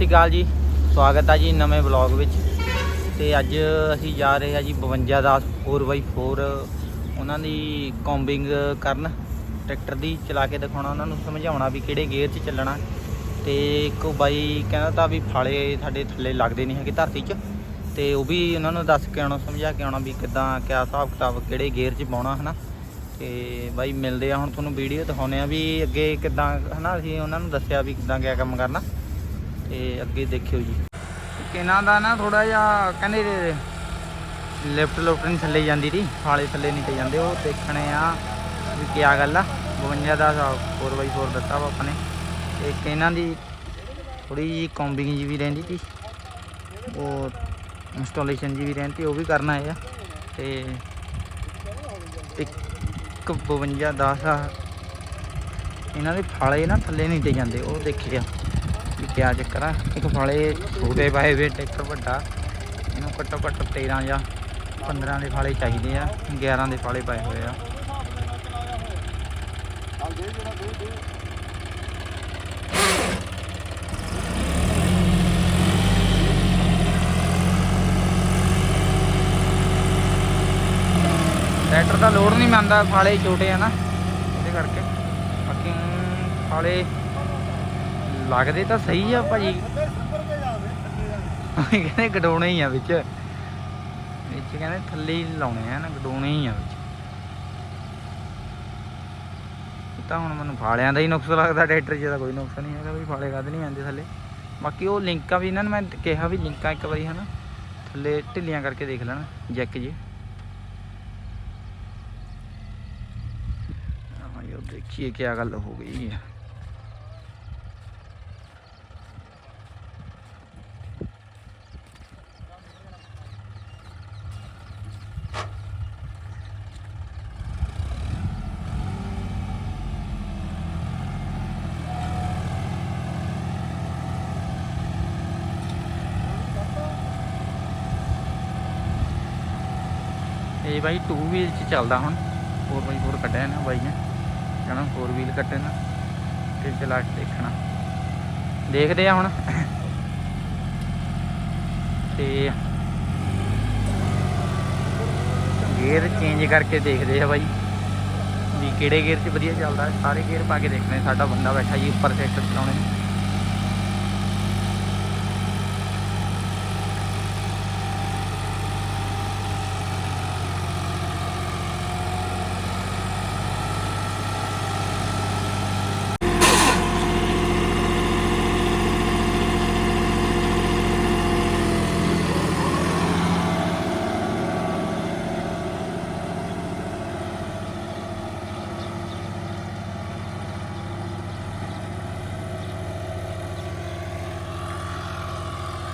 ਸਤਿ ਸ਼੍ਰੀ ਅਕਾਲ ਜੀ। ਸਵਾਗਤ ਹੈ ਜੀ ਨਵੇਂ ਵਲੌਗ ਵਿੱਚ। ਤੇ ਅੱਜ ਅਸੀਂ ਜਾ ਰਹੇ ਹਾਂ ਜੀ 52 ਦਾ 4x4 ਉਹਨਾਂ ਦੀ ਕੌਂਬਿੰਗ ਕਰਨ, ਟਰੈਕਟਰ ਦੀ ਚਲਾ ਕੇ ਦਿਖਾਉਣਾ, ਉਹਨਾਂ ਨੂੰ ਸਮਝਾਉਣਾ ਵੀ ਕਿਹੜੇ ਗੇਅਰ 'ਚ ਚੱਲਣਾ। ਤੇ ਇੱਕ ਬਾਈ ਕਹਿੰਦਾ ਤਾਂ ਵੀ ਫਾਲੇ ਸਾਡੇ ਥੱਲੇ ਲੱਗਦੇ ਨਹੀਂ ਹੈਗੇ ਧਰਤੀ 'ਚ। ਤੇ ਉਹ ਵੀ ਉਹਨਾਂ ਨੂੰ ਦੱਸ ਕੇ ਆਉਣਾ, ਸਮਝਾ ਕੇ ਆਉਣਾ ਵੀ ਕਿੱਦਾਂ, ਕਿਆ ਹਿਸਾਬ ਕਿਤਾਬ, ਕਿਹੜੇ ਗੇਅਰ 'ਚ ਪਾਉਣਾ, ਹਨਾ। ਤੇ ਬਾਈ ਮਿਲਦੇ ਆ, ਹੁਣ ਤੁਹਾਨੂੰ ਵੀਡੀਓ ਦਿਖਾਉਨੇ ਆ ਵੀ ਅੱਗੇ ਕਿੱਦਾਂ, ਹਨਾ, ਅਸੀਂ ਉਹਨਾਂ ਨੂੰ ਦੱਸਿਆ ਵੀ ਕਿੱਦਾਂ ਕਿਆ ਕੰਮ ਕਰਨਾ। ਤੇ ਅੱਗੇ ਦੇਖਿਓ ਜੀ। ਕਿਨਾਂ ਦਾ ਨਾ ਥੋੜਾ ਜਿਹਾ ਕਹਿੰਦੇ ਲਿਫਟ ਲੁਫਟ ਨਹੀਂ ਥੱਲੇ ਜਾਂਦੀ ਦੀ ਫਾਲੇ ਥੱਲੇ ਨਹੀਂ ਤੇ ਜਾਂਦੇ, ਉਹ ਦੇਖਣੇ ਆ ਵੀ ਕਿਆ ਗੱਲ ਆ। 52 ਦਾ 4x4 ਦਿੱਤਾ ਵਾ ਆਪਾਂ ਨੇ। ਤੇ ਇੱਕ ਇਹਨਾਂ ਦੀ ਥੋੜੀ ਜੀ ਕੌਂਬਿੰਗ ਜੀ ਵੀ ਰਹਿੰਦੀ ਸੀ ਉਹ ਇੰਸਟਾਲੇਸ਼ਨ ਜੀ ਵੀ ਰਹਿੰਦੀ, ਉਹ ਵੀ ਕਰਨਾ ਹੈ ਤੇ ਇੱਕ 52 10 ਆ ਇਹਨਾਂ ਦੇ ਫਾਲੇ ਨਾ ਥੱਲੇ ਨਹੀਂ ਤੇ ਜਾਂਦੇ, ਉਹ ਦੇਖਿਆ ਵੀ ਕਿਆ ਚੱਕਰ ਆ। ਇੱਕ ਫਾਲੇ ਛੋਟੇ ਪਾਏ ਵੇ ਟਰੈਕਟਰ ਵੱਡਾ। ਇਹਨੂੰ ਘੱਟੋ ਘੱਟ 13 ਜਾਂ 15 ਦੇ ਫਾਲੇ ਚਾਹੀਦੇ ਆ 11 ਦੇ ਫਾਲੇ ਪਾਏ ਹੋਏ ਆ। ਟਰੈਕਟਰ ਦਾ ਲੋਡ ਨਹੀਂ ਮੰਨਦਾ ਫਾਲੇ ਛੋਟੇ ਆ ਨਾ, ਇਹਦੇ ਕਰਕੇ। ਬਾਕੀ ਊਂ ਫਾਲੇ ਲੱਗਦੇ ਤਾਂ ਸਹੀ ਆ ਭਾਜੀ। ਕਹਿੰਦੇ ਗਡਾਉਣੇ ਹੀ ਆ ਵਿੱਚ। ਵਿੱਚ ਕਹਿੰਦੇ ਥੱਲੇ ਹੀ ਲਾਉਣੇ ਆ ਨਾ, ਗਡਾਉਣੇ ਹੀ ਆ ਵਿੱਚ। ਤਾਂ ਹੁਣ ਮੈਨੂੰ ਫਾਲਿਆਂ ਦਾ ਹੀ ਨੁਕਸ ਲੱਗਦਾ, ਟਰੈਕਟਰ 'ਚ ਤਾਂ ਕੋਈ ਨੁਕਸ ਨਹੀਂ ਹੈਗਾ ਵੀ ਫਾਲੇ ਕਦ ਨਹੀਂ ਆਉਂਦੇ ਥੱਲੇ। ਬਾਕੀ ਉਹ ਲਿੰਕਾਂ ਵੀ ਇਹਨਾਂ ਨੂੰ, ਮੈਂ ਕਿਹਾ ਵੀ ਲਿੰਕਾਂ ਇੱਕ ਵਾਰੀ ਹਨਾ, ਥੱਲੇ ਢਿੱਲੀਆਂ ਕਰਕੇ ਦੇਖ ਲੈਣਾ, ਜੈਕ ਜੀ। ਹਾਂ ਯੋ ਦੇਖੀਏ ਕੀ ਗੱਲ ਹੋ ਗਈ ਹੈ ਇਹ ਬਾਈ 2 ਵੀਲ ਚ ਚੱਲਦਾ ਹੁਣ। 4x4 ਕੱਢਿਆ ਨਾ ਬਾਈ ਨੇ। ਕਹਿੰਦਾ 4 ਵੀਲ ਕੱਟੇ ਨਾ ਤੇ ਚਲਾ ਕੇ ਦੇਖਣਾ। ਦੇਖਦੇ ਆ ਹੁਣ। ਤੇ ਗੇਅਰ ਚੇਂਜ ਕਰਕੇ ਦੇਖਦੇ ਆ ਬਾਈ। ਵੀ ਕਿਹੜੇ ਗੇਅਰ 'ਚ ਵਧੀਆ ਚੱਲਦਾ, ਸਾਰੇ ਗੇਅਰ ਪਾ ਕੇ ਦੇਖਣੇ, ਸਾਡਾ ਬੰਦਾ ਬੈਠਾ ਜੀ ਉੱਪਰ ਟਰੈਕਟਰ ਚਲਾਉਣੇ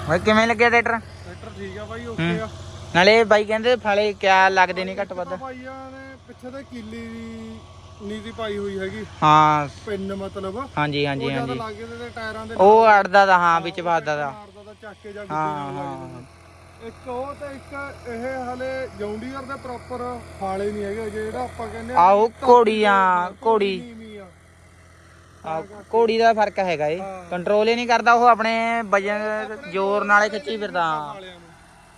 ਓਏ ਕਿਵੇਂ ਲੱਗਿਆ ਟਰੈਕਟਰ ਟਰੈਕਟਰ ਠੀਕ ਆ ਬਾਈ ਓਕੇ ਆ। ਨਾਲੇ ਬਾਈ ਕਹਿੰਦੇ ਫਾਲੇ ਕਿਆ ਲੱਗਦੇ ਨਹੀਂ ਘੱਟ ਵੱਧ। ਭਾਈਆਂ ਨੇ ਪਿੱਛੇ ਤੇ ਕੀਲੀ ਦੀ ਨੀਤੀ ਪਾਈ ਹੋਈ ਹੈਗੀ। ਹਾਂ। ਪਿੰਨ ਮਤਲਬ। ਉਹ ਹਾਂਜੀ ਹਾਂਜੀ ਜ਼ਿਆਦਾ ਹਾਂਜੀ। ਲੱਗੇ ਤੇ ਟਾਇਰਾਂ ਦੇ ਉਹ ਅੜਦਾ ਦਾ ਹਾਂ ਵਿੱਚ ਵੱਜਦਾ ਦਾ। ਮਾਰਦਾ ਤਾਂ ਚੱਕ ਕੇ ਜਾ ਕੇ ਹਾਂ ਨਾਲ ਲੱਗ ਹਾਂ। ਜਾਂਦਾ। ਇੱਕ ਉਹ ਤੇ ਇੱਕ ਇਹ ਹਲੇ ਜੌਂਡੀਅਰ ਦੇ ਪ੍ਰੋਪਰ ਫਾਲੇ ਨਹੀਂ ਹੈਗੇ ਜਿਹੜਾ ਆਪਾਂ ਕਹਿੰਦੇ ਆਹੋ, ਘੋੜੀਆਂ, ਘੋੜੀ। ਘੋੜੀ ਦਾ ਫ਼ਰਕ ਹੈਗਾ ਏ। ਕੰਟਰੋਲ ਹੀ ਨਹੀਂ ਕਰਦਾ ਉਹ ਆਪਣੇ ਵਜਨ ਜ਼ੋਰ ਨਾਲੇ ਖਿੱਚੀ ਫਿਰਦਾ।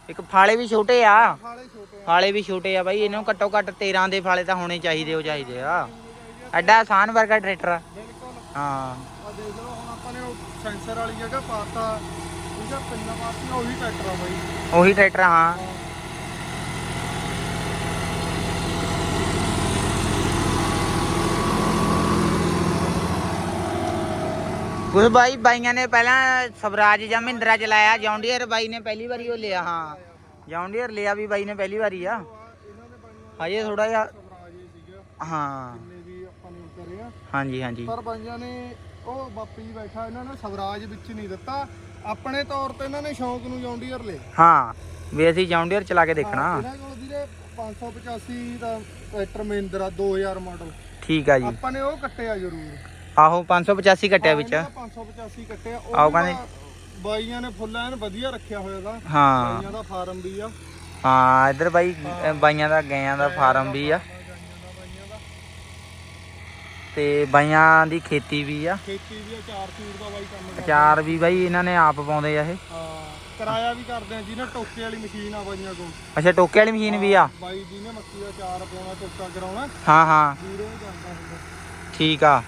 ਇੱਕ ਫਾਲੇ ਵੀ ਛੋਟੇ ਆ। ਫਾਲੇ ਵੀ ਛੋਟੇ ਆ ਬਾਈ ਇਹਨੂੰ ਘੱਟੋ ਘੱਟ 13 ਦੇ ਫਾਲੇ ਤਾਂ ਹੋਣੇ ਚਾਹੀਦੇ ਉਹ ਚਾਹੀਦੇ ਆ। ਐਡਾ ਆਸਾਨ ਵਰਗਾ ਟਰੈਕਟਰ ਆ। ਹਾਂ। ਆ ਦੇਖ ਲਓ ਹੁਣ ਆਪਾਂ ਨੇ ਉਹ ਸੈਂਸਰ ਵਾਲੀ ਜਗ੍ਹਾ ਪਾਤਾ। ਉਹਦਾ ਪਿੰਨਾਂ ਮਾਰਤੀਆਂ ਉਹੀ ਟਰੈਕਟਰ ਆ ਬਾਈ। ਉਹੀ ਟਰੈਕਟਰ ਹਾਂ। ਕੁਝ ਬਾਈ ਬਾਈਆਂ ਨੇ ਪਹਿਲਾਂ ਸਵਰਾਜ ਜਾਂ ਮਹਿੰਦਰਾ ਚਲਾਇਆ ਜੌਂਡੀਅਰ ਬਾਈ ਨੇ ਪਹਿਲੀ ਵਾਰੀ ਉਹ ਲਿਆ ਹਾਂ। ਜੌਂਡੀਅਰ ਲਿਆ ਵੀ ਬਾਈ ਨੇ ਪਹਿਲੀ ਵਾਰੀ ਆ। ਹਜੇ ਥੋੜਾ ਜਿਹਾ ਹੀ। ਹਾਂਜੀ ਹਾਂਜੀ। ਪਰ ਬਾਈਆਂ ਨੇ ਉਹ ਬਾਪੀ ਜੀ ਬੈਠਾ ਇਹਨਾਂ ਨੇ ਸਵਰਾਜ ਵਿੱਚ ਨਹੀਂ ਦਿੱਤਾ। ਆਪਣੇ ਤੌਰ ਤੇ ਇਹਨਾਂ ਨੇ ਸ਼ੌਂਕ ਨੂੰ ਜੌਂਡੀਅਰ ਲਏ ਹਾਂ ਵੀ ਅਸੀਂ ਜੌਂਡੀਅਰ ਚਲਾ ਕੇ ਦੇਖਣਾ। ਇਹਨਾਂ ਕੋਲ ਵੀਰੇ 585 ਦਾ ਟਰੈਕਟਰ ਮਹਿੰਦਰਾ 2000 ਮਾਡਲ। ਠੀਕ ਆ ਜੀ। ਆਪਾਂ ਨੇ ਉਹ ਕੱਟਿਆ ਜ਼ਰੂਰ। ਆਹੋ 585 ਕੱਟਿਆ ਵਿੱਚ। ਇਹਨਾਂ ਦਾ 585 ਕੱਟਿਆ ਉਹ ਆਓ ਕਹਿੰਦੇ। ਬਾਈਆਂ ਨੇ ਫੁੱਲ ਐਨ ਵਧੀਆ ਰੱਖਿਆ ਹੋਇਆ ਦਾ। ਹਾਂ। ਬਾਈਆਂ ਦਾ ਫਾਰਮ ਵੀ ਆ। ਹਾਂ ਇੱਧਰ ਬਾਈ ਬਾਈਆਂ ਦਾ ਗਇਆਂ ਦਾ ਫਾਰਮ ਵੀ ਆ। ਤੇ ਬਾਈਆਂ ਦੀ ਖੇਤੀ ਵੀ ਆ। ਖੇਤੀ ਵੀ ਆ ਚਾਰ ਚੂਰ ਦਾ ਬਾਈ ਕੰਮ ਕਰਦਾ ਅਚਾਰ ਵੀ ਬਾਈ ਇਹਨਾਂ ਨੇ ਆਪ ਪਾਉਂਦੇ ਆ ਇਹ। ਹਾਂ ਕਿਰਾਇਆ ਵੀ ਕਰਦੇ ਆ ਜਿਹਨੇ ਟੋਕੇ ਵਾਲੀ ਮਸ਼ੀਨ ਆ ਬਾਈਆਂ ਕੋਲ। ਅੱਛਾ ਟੋਕੇ ਵਾਲੀ ਮਸ਼ੀਨ ਵੀ ਆ? ਬਾਈ ਜਿਹਨੇ ਮੱਕੀ ਦਾ ਚਾਰ ਪਾਉਣਾ ਟੋਕਾ ਕਰਾਉਣਾ। ਹਾਂ ਹਾਂ। ਜਾਂਦਾ ਹੁੰਦਾ। ਠੀਕ ਆ।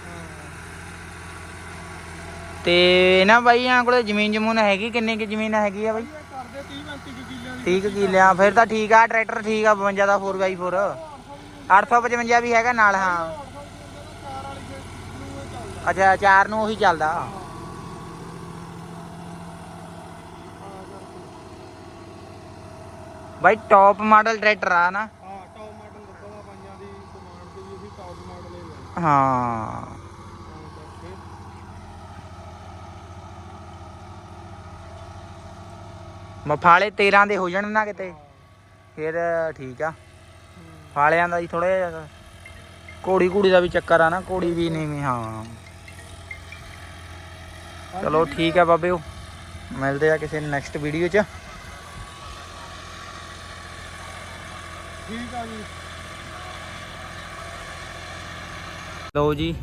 ਤੇ ਇਹਨਾਂ ਬਾਈਆਂ ਕੋਲੇ ਜ਼ਮੀਨ ਜਮੂਨ ਹੈਗੀ ਕਿੰਨੀ ਕਿ ਜ਼ਮੀਨ ਹੈਗੀ ਆ ਬਾਈ? ਕਰਦੇ 30 35 ਕਿੱਲਿਆਂ ਦੀ 30 ਕਿੱਲਿਆਂ ਫਿਰ ਤਾਂ ਠੀਕ ਆ ਟਰੈਕਟਰ ਠੀਕ ਆ 52 ਦਾ 4x4 855 ਵੀ ਹੈਗਾ ਨਾਲ ਹਾਂ। ਅੱਛਾ ਚਾਰ ਨੂੰ ਉਹੀ ਚੱਲਦਾ। ਬਾਈ ਟੌਪ ਮਾਡਲ ਟਰੈਕਟਰ ਆ ਨਾ। ਹਾਂ ਟੌਪ ਮਾਡਲ ਦੱਸਦਾ ਬਾਈਆਂ ਦੀ ਤੇ ਵੀ ਅਸੀਂ ਟੌਪ ਮਾਡਲ ਹੀ ਹਾਂ ਤਾਂ ਕਰਕੇ ਮਫਾਲੇ 13 ਦੇ ਹੋ ਜਾਣ ਨਾ ਕਿਤੇ। ਫਿਰ ਠੀਕ ਆ। ਫਾਲਿਆਂ ਦਾ ਹੀ ਥੋੜਾ ਜਿਹਾ ਕੋੜੀ ਕੁੜੀ ਦਾ ਵੀ ਚੱਕਰ ਆ ਨਾ ਕੋੜੀ ਵੀ ਨਹੀਂ ਹਾਂ। ਚਲੋ ਠੀਕ ਆ ਬਾਬਿਓ। ਮਿਲਦੇ ਆ ਕਿਸੇ ਨੈਕਸਟ ਵੀਡੀਓ 'ਚ। ਠੀਕ ਆ ਜੀ। ਲਓ ਜੀ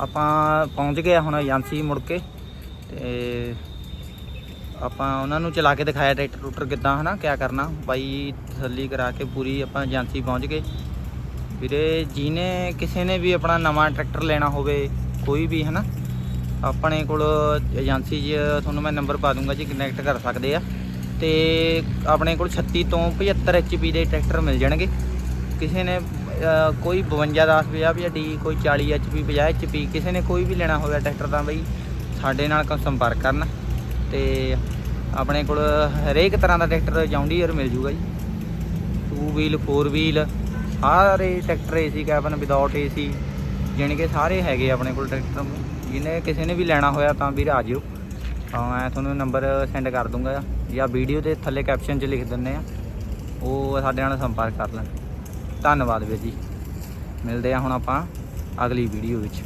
ਆਪਾਂ ਪਹੁੰਚ ਗਏ ਹੁਣ ਏਜੰਸੀ ਮੁੜ ਕੇ ਤੇ ਆਪਾਂ ਉਹਨਾਂ ਨੂੰ ਚਲਾ ਕੇ ਦਿਖਾਇਆ ਟਰੈਕਟਰ ਟਰੂਟਰ ਕਿੱਦਾਂ ਹਨਾ ਕਿਆ ਕਰਨਾ। ਬਾਈ ਤਸੱਲੀ ਕਰਾ ਕੇ ਪੂਰੀ ਆਪਾਂ ਏਜੰਸੀ ਪਹੁੰਚ ਗਏ। ਵੀਰੇ ਜਿਹਨੇ ਕਿਸੇ ਨੇ ਵੀ ਆਪਣਾ ਨਵਾਂ ਟਰੈਕਟਰ ਲੈਣਾ ਹੋਵੇ ਕੋਈ ਵੀ ਹਨਾ ਆਪਣੇ ਕੋਲ ਏਜੰਸੀ 'ਚ ਤੁਹਾਨੂੰ ਮੈਂ ਨੰਬਰ ਪਾ ਦੂੰਗਾ ਜੀ ਕਨੈਕਟ ਕਰ ਸਕਦੇ ਆ। ਤੇ ਆਪਣੇ ਕੋਲ 36 ਤੋਂ 75 ਐਚਪੀ ਦੇ ਟਰੈਕਟਰ ਮਿਲ ਜਾਣਗੇ। ਕਿਸੇ ਨੇ ਅਹ, ਕੋਈ 52 10 50 50 ਡੀ ਕੋਈ 40 ਐਚਪੀ 50 ਐਚਪੀ ਕਿਸੇ ਨੇ ਕੋਈ ਵੀ ਲੈਣਾ ਹੋਵੇ ਟਰੈਕਟਰ ਤਾਂ ਬਈ ਸਾਡੇ ਨਾਲ ਕ- ਸੰਪਰਕ ਕਰਨਾ। ਤੇ ਆਪਣੇ ਕੋਲ ਹਰੇਕ ਤਰ੍ਹਾਂ ਦਾ ਟਰੈਕਟਰ ਜੌਂਡੀਅਰ ਮਿਲ ਜੂਗਾ ਜੀ। 2 ਵੀਲ 4 ਵੀਲ ਸਾਰੇ tractor AC cabin without AC ਜਾਣੀ ਕਿ ਸਾਰੇ ਹੈਗੇ ਆਪਣੇ ਕੋਲ ਟਰੈਕਟਰ ਜਿਹਨੇ ਕਿਸੇ ਨੇ ਵੀ ਲੈਣਾ ਹੋਇਆ ਤਾਂ ਵੀਰ ਆ ਜਿਓ। ਤਾਂ ਮੈਂ ਤੁਹਾਨੂੰ ਨੰਬਰ ਸੈਂਡ ਕਰ ਦੂੰਗਾ ਜਾਂ ਵੀਡੀਓ ਦੇ ਥੱਲੇ ਕੈਪਸ਼ਨ 'ਚ ਲਿਖ ਦਿੰਨੇ ਆ। ਉਹ ਸਾਡੇ ਨਾਲ ਸੰਪਰਕ ਕਰ ਲੈਣ। ਧੰਨਵਾਦ ਵੀਰ ਜੀ। ਮਿਲਦੇ ਆ ਹੁਣ ਆਪਾਂ ਅਗਲੀ ਵੀਡੀਓ ਵਿੱਚ।